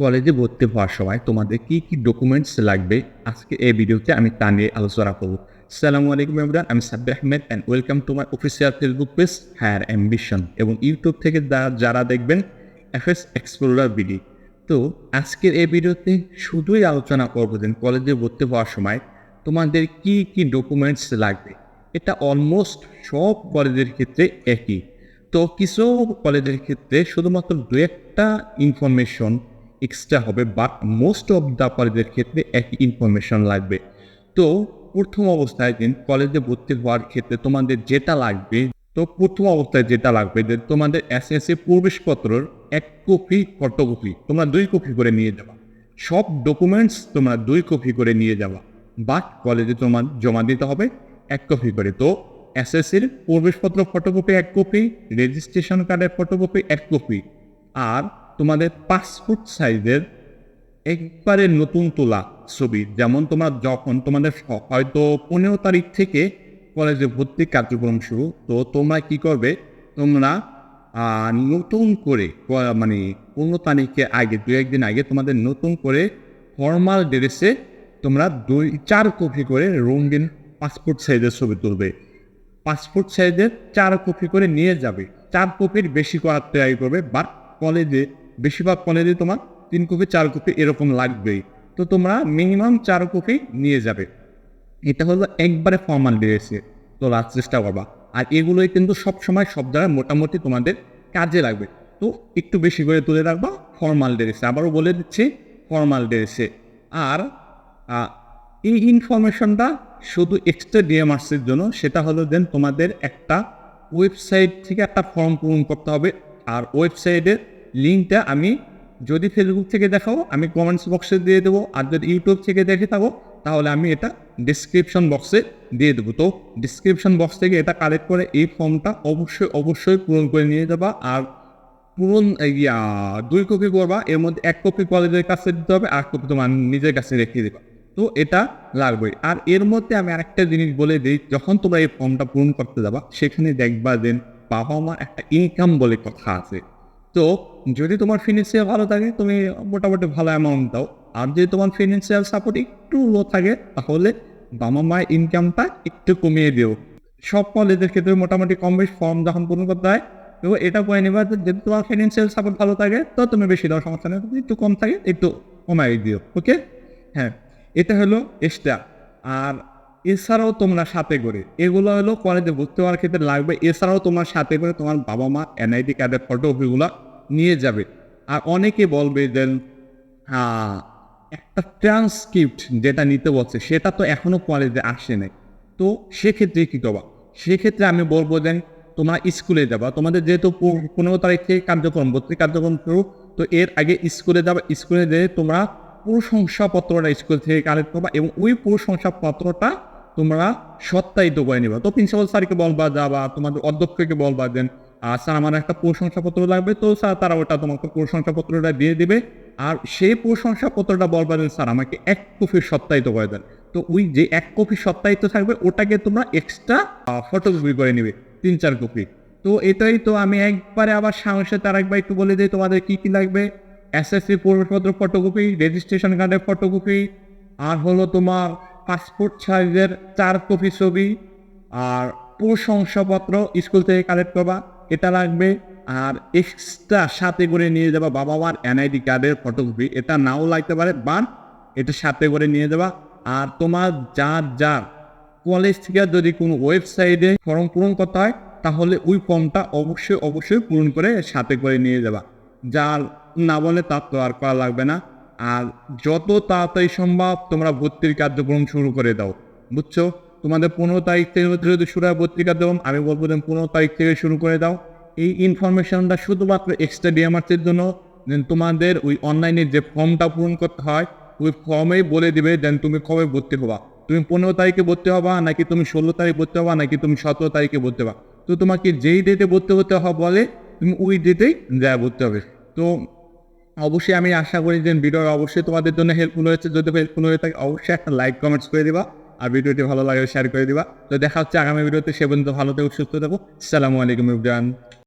কলেজে ভর্তি হওয়ার সময় তোমাদের কি কি ডকুমেন্টস লাগবে? আজকে এই ভিডিওতে আমি তা নিয়ে আলোচনা করব। সালামু আলাইকুম ইমরান আমি Sabbi Ahmed and welcome to my official Facebook page higher ambition এবং ইউটিউব থেকে যারা দেখবেন এফ এস এক্সপ্লোরার বিডি তো আজকের এই ভিডিওতে শুধুই আলোচনা করব যে কলেজে ভর্তি হওয়ার সময় তোমাদের কি কি ডকুমেন্টস লাগবে। এটা অলমোস্ট সব কলেজের ক্ষেত্রে একই। তো কিছু কলেজের ক্ষেত্রে শুধুমাত্র দু একটা ইনফরমেশন এক্সট্রা হবে বাট মোস্ট অফ দ্য কলেজের ক্ষেত্রে একই ইনফরমেশন লাগবে। তো প্রথম অবস্থায় দিন কলেজে ভর্তি হওয়ার ক্ষেত্রে তোমাদের যেটা লাগবে, তো প্রথম অবস্থায় যেটা লাগবে যে তোমাদের এস এস সি প্রবেশপত্রর এক কপি ফটোকপি তোমরা দুই কপি করে নিয়ে যাবা। সব ডকুমেন্টস তোমরা দুই কপি করে নিয়ে যাবা বাট কলেজে তোমার জমা দিতে হবে এক কপি করে। তো এসএসসির প্রবেশপত্র ফটোকপি এক কপি রেজিস্ট্রেশন কার্ডের ফটোকপি এক কপি আর তোমাদের পাসপোর্ট সাইজের একবারে নতুন তোলা ছবি। যেমন তোমরা যখন তোমাদের হয়তো পনেরো তারিখ থেকে কলেজে ভর্তি কার্যক্রম শুরু, তো তোমরা কি করবে? তোমরা নতুন করে মানে পনেরো তারিখে আগে, দু একদিন আগে তোমাদের নতুন করে ফর্মাল ড্রেসে তোমরা দুই, চার কপি করে রঙিন পাসপোর্ট সাইজের ছবি তুলবে। পাসপোর্ট সাইজের চার কপি করে নিয়ে যাবে। চার কপির বেশি করার ট্রাই করবে বাট কলেজে বেশিরভাগ কলেজে তোমার তিন কপি, চার কপি এরকম লাগবেই। তো তোমরা মিনিমাম চার কপি নিয়ে যাবে। এটা হলো একবারে ফর্মাল ড্রেসে তোলার চেষ্টা করবা। আর এগুলোই কিন্তু সব সময় সব জায়গায় মোটামুটি তোমাদের কাজে লাগবে। তো একটু বেশি করে তুলে রাখবা ফর্মাল ড্রেসে আবারও বলে দিচ্ছি ফর্মাল ড্রেসে আর এই ইনফরমেশনটা শুধু এক্সট্রা ডিএমআরসির জন্য, সেটা হলো দেন তোমাদের একটা ওয়েবসাইট থেকে একটা ফর্ম পূরণ করতে হবে। আর ওয়েবসাইটের লিঙ্কটা আমি যদি ফেসবুক থেকে দেখাও, আমি কমেন্টস বক্সে দিয়ে দেবো, আর যদি ইউটিউব থেকে দেখে থাকো, তাহলে আমি এটা ডিসক্রিপশন বক্সে দিয়ে দেবো। তো ডিসক্রিপশন বক্স থেকে এটা কালেক্ট করে এই ফর্মটা অবশ্যই অবশ্যই পূরণ করে নিয়ে যাবা, আর পূরণ ইয়া, দুই কপি করবা, এর মধ্যে এক কপি কলেজের কাছে দিতে হবে, আর কপি তোমার নিজের কাছে রেখে দেবা। তো এটা লাগবে। আর এর মধ্যে আমি আরেকটা জিনিস বলে দিই, যখন তোমরা এই ফর্মটা পূরণ করতে যাবা, সেখানে দেখবা যে বাবা মার একটা ইনকাম বলে কথা আছে। তো যদি তোমার ফিনান্সিয়াল ভালো থাকে, তুমি মোটামুটি ভালো অ্যামাউন্ট দাও। আর যদি তোমার ফিনান্সিয়াল সাপোর্ট একটু লো থাকে, তাহলে বাবা মায়ের ইনকামটা একটু কমিয়ে দিও। সব কলেজের ক্ষেত্রে মোটামুটি কম বেশি ফর্ম যখন পূরণ করতে হয়, তো এটা করে নেবা যদি তোমার ফিনান্সিয়াল সাপোর্ট ভালো থাকে, তো তুমি বেশি দাও, সমস্যা নেই। একটু কম থাকে, একটু কমাই দিও ওকে হ্যাঁ এটা হলো এক্সট্রা আর এছাড়াও তোমরা সাথে করে। এগুলো হলো কলেজে ভর্তি হওয়ার ক্ষেত্রে লাগবে। এছাড়াও তোমার সাথে করে তোমার বাবা মা এনআইডি কার্ডের ফটো ওগুলো নিয়ে যাবে। আর অনেকে বলবে আহ, একটা ট্রান্সক্রিপ্ট যেটা নিতে বলছে সেটা তো এখনও কলেজে আসে নাই। তো সেক্ষেত্রে কী করবা? সেক্ষেত্রে আমি বলব যে তোমরা স্কুলে যাবা। তোমাদের যেহেতু পনেরো তারিখ কার্যক্রম ভর্তি কার্যক্রম শুরু তো এর আগে স্কুলে যাবা। স্কুলে যেয়ে তোমরা প্রশংসাপত্রটা স্কুল থেকে কালেক্ট করবা এবং ওই প্রশংসাপত্রটা তোমরা সত্যায়িত করে নিবা। তো প্রিন্সিপাল স্যারকে বলবা যাবা তোমাদের অধ্যক্ষকে বলবা দেন, আর স্যার, আমার একটা প্রশংসাপত্র লাগবে। তো স্যার, তারা ওটা তোমাকে প্রশংসাপত্রটা দিয়ে দেবে। আর সেই প্রশংসাপত্রটা বলবা যে, স্যার, আমাকে এক কপি সত্যায়িত করে দেন। তো ওই যে এক কপি সত্যায়িত থাকবে, ওটাকে তোমরা এক্সট্রা ফটোকপি করে নিবে, তিন চার কপি। তো এটাই তো আমি একবারে আবার সাহসে তার একবার একটু বলে দিই, তোমাদের কি কি লাগবে? এসএসসি প্রবেশপত্র ফটোকপি রেজিস্ট্রেশন কার্ডের ফটোকপি আর হলো তোমার পাসপোর্ট সাইজের চার কপি ছবি আর প্রশংসাপত্র স্কুল থেকে কালেক্ট করবা, এটা লাগবে। আর এক্সট্রা সাথে করে নিয়ে যাবা বাবা মার এনআইডি কার্ডের ফটোকপি এটা নাও লাগতে পারে বাট এটা সাথে করে নিয়ে যাবা। আর তোমার যার যার কলেজ থেকে যদি কোনো ওয়েবসাইটে ফর্ম পূরণ করতে হয়, তাহলে ওই ফর্মটা অবশ্যই অবশ্যই পূরণ করে সাথে করে নিয়ে যাবা। যার না বলে তার তো আর করা লাগবে না। আর যত তাড়াতাড়ি সম্ভব তোমরা ভর্তির কার্যক্রম শুরু করে দাও, বুঝছ? তোমাদের পনেরো তারিখ থেকে যদি শুরু হয় ভর্তি কার্যক্রম, আমি বলব যে পনেরো তারিখ থেকে শুরু করে দাও। এই ইনফরমেশনটা শুধুমাত্র এক্সট্রা ডিএমআরসির জন্য দেন তোমাদের ওই অনলাইনে যে ফর্মটা পূরণ করতে হয়, ওই ফর্মেই বলে দিবে দেন তুমি কবে ভর্তি হবা। তুমি পনেরো তারিখে ভর্তি হবা, নাকি তুমি ষোলো তারিখ ভর্তি হবা, নাকি তুমি সতেরো তারিখে ভর্তি হবা? তো তোমাকে যেই ডেটে ভর্তি হতে হবে বলে, তুমি ওই ডেটেই যা ভর্তি হবে। তো অবশ্যই আমি আশা করি যে ভিডিও অবশ্যই তোমাদের জন্য হেল্পফুল হয়েছে। যদি হেল্পফুল হয়ে থাকে, অবশ্যই একটা লাইক কমেন্টস করে দিবা আর ভিডিওটি ভালো লাগে শেয়ার করে দিবা। তো দেখা হচ্ছে আগামী ভিডিওতে, সে পর্যন্ত ভালো থেকো, সুস্থ থাকো। সালামু আলাইকুম ইব্রান